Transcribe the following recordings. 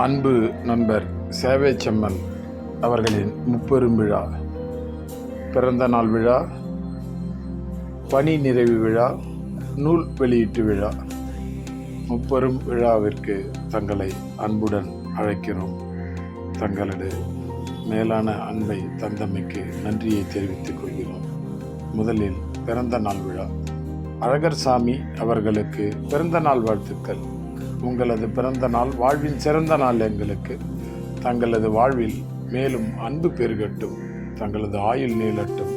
அன்பு நண்பர் சேவை அவர்களின் முப்பெரும் விழா. பிறந்த நாள் விழா பணி நிறைவு விழா நூல் வெளியீட்டு விழா. முப்பெரும் விழாவிற்கு தங்களை அன்புடன் அழைக்கிறோம். தங்களது மேலான அன்பை தந்தமைக்கு நன்றியை தெரிவித்துக் கொள்கிறோம். முதலில் பிறந்த நாள் விழா. அழகர் சாமி அவர்களுக்கு பிறந்த நாள் வாழ்த்துக்கள். உங்களது பிறந்த நாள் வாழ்வின் சிறந்த நாள் எங்களுக்கு. தங்களது வாழ்வில் மேலும் அன்பு பெருகட்டும். தங்களது ஆயுள் நீளட்டும்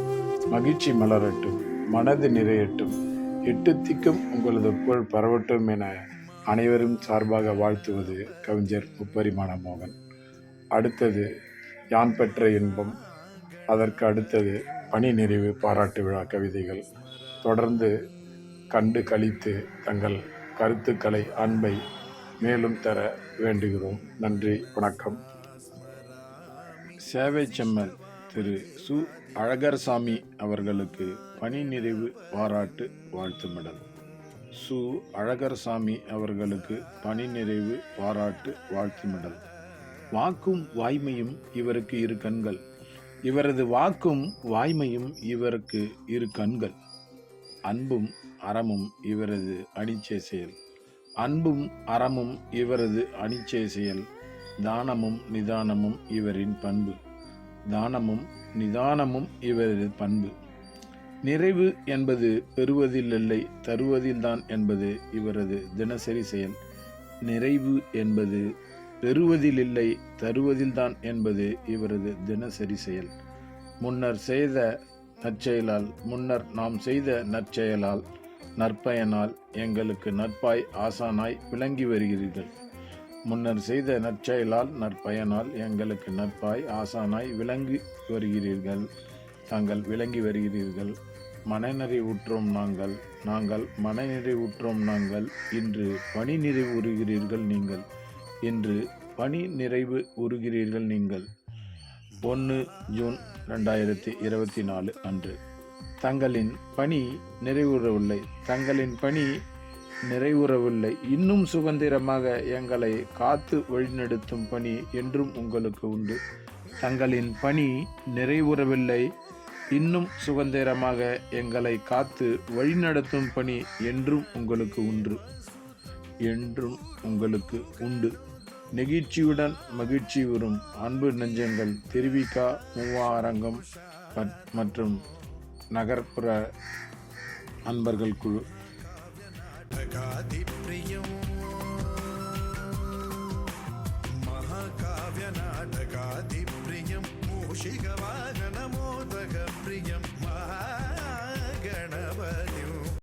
மகிழ்ச்சி மலரட்டும் மனது நிறையட்டும். எட்டு திக்கும் உங்களது புகழ் பரவட்டும் என அனைவரும் சார்பாக வாழ்த்துவது கவிஞர் முப்பரிமாண மோகன் அடுத்தது யான் பெற்ற இன்பம். அதற்கு அடுத்தது பணி நிறைவு பாராட்டு விழா கவிதைகள். தொடர்ந்து கண்டு கழித்து தங்கள் கருத்துக்களை அன்பை மேலும் தர வேண்டுகிறோம். நன்றி வணக்கம். சேவை செம்மல் திரு சு. அழகர்சாமி அவர்களுக்கு பணி நிறைவு பாராட்டு வாழ்த்து மெடல் சு. அழகர்சாமி அவர்களுக்கு பணி நிறைவு பாராட்டு வாழ்த்து மெடல் வாக்கும் வாய்மையும் இவருக்கு இரு கண்கள். இவரது வாக்கும் வாய்மையும் இவருக்கு இரு கண்கள். அன்பும் அறமும் இவரது அணிச்சே செயல். அன்பும் அறமும் இவரது அணிச்சே செயல். தானமும் நிதானமும் இவரின் பண்பு. தானமும் நிதானமும் இவரது பண்பு. நிறைவு என்பது பெறுவதில்லை தருவதில்தான் என்பது இவரது தினசரி செயல். நிறைவு என்பது பெறுவதிலில்லை தருவதில்தான் என்பது இவரது தினசரி செயல். முன்னர் செய்த நற்செயலால் முன்னர் நாம் செய்த நற்செயலால் நற்பயனால் எங்களுக்கு நட்பாய் ஆசானாய் விளங்கி வருகிறீர்கள். முன்னர் செய்த நற்செயலால் நற்பயனால் எங்களுக்கு நட்பாய் ஆசானாய் விளங்கி வருகிறீர்கள். தாங்கள் விளங்கி வருகிறீர்கள். மனநிறைவுற்றோம் நாங்கள். நாங்கள் மனநிறைவுற்றோம் நாங்கள். இன்று பணி நிறைவு உறுகிறீர்கள் நீங்கள். இன்று பணி நிறைவு உறுகிறீர்கள் நீங்கள். ஒன்று ஜூன் ரெண்டாயிரத்தி இருபத்தி நாலு அன்று. தங்களின் பணி நிறைவுறவில்லை. தங்களின் பணி நிறைவுறவில்லை. இன்னும் சுதந்திரமாக எங்களை காத்து வழிநடத்தும் பணி என்றும் உங்களுக்கு உண்டு. தங்களின் பணி நிறைவுறவில்லை. இன்னும் சுதந்திரமாக எங்களை காத்து வழிநடத்தும் பணி என்றும் உங்களுக்கு உண்டு. என்றும் உங்களுக்கு உண்டு. நெகிழ்ச்சியுடன் மகிழ்ச்சி வரும் அன்பு நெஞ்சங்கள் திருவிகா மூவாரங்கம் மற்றும் நகர்ப்புற அன்பர்கள் குழு. மகாகாவிய நாடகாதி பிரியம் மூஷிகவ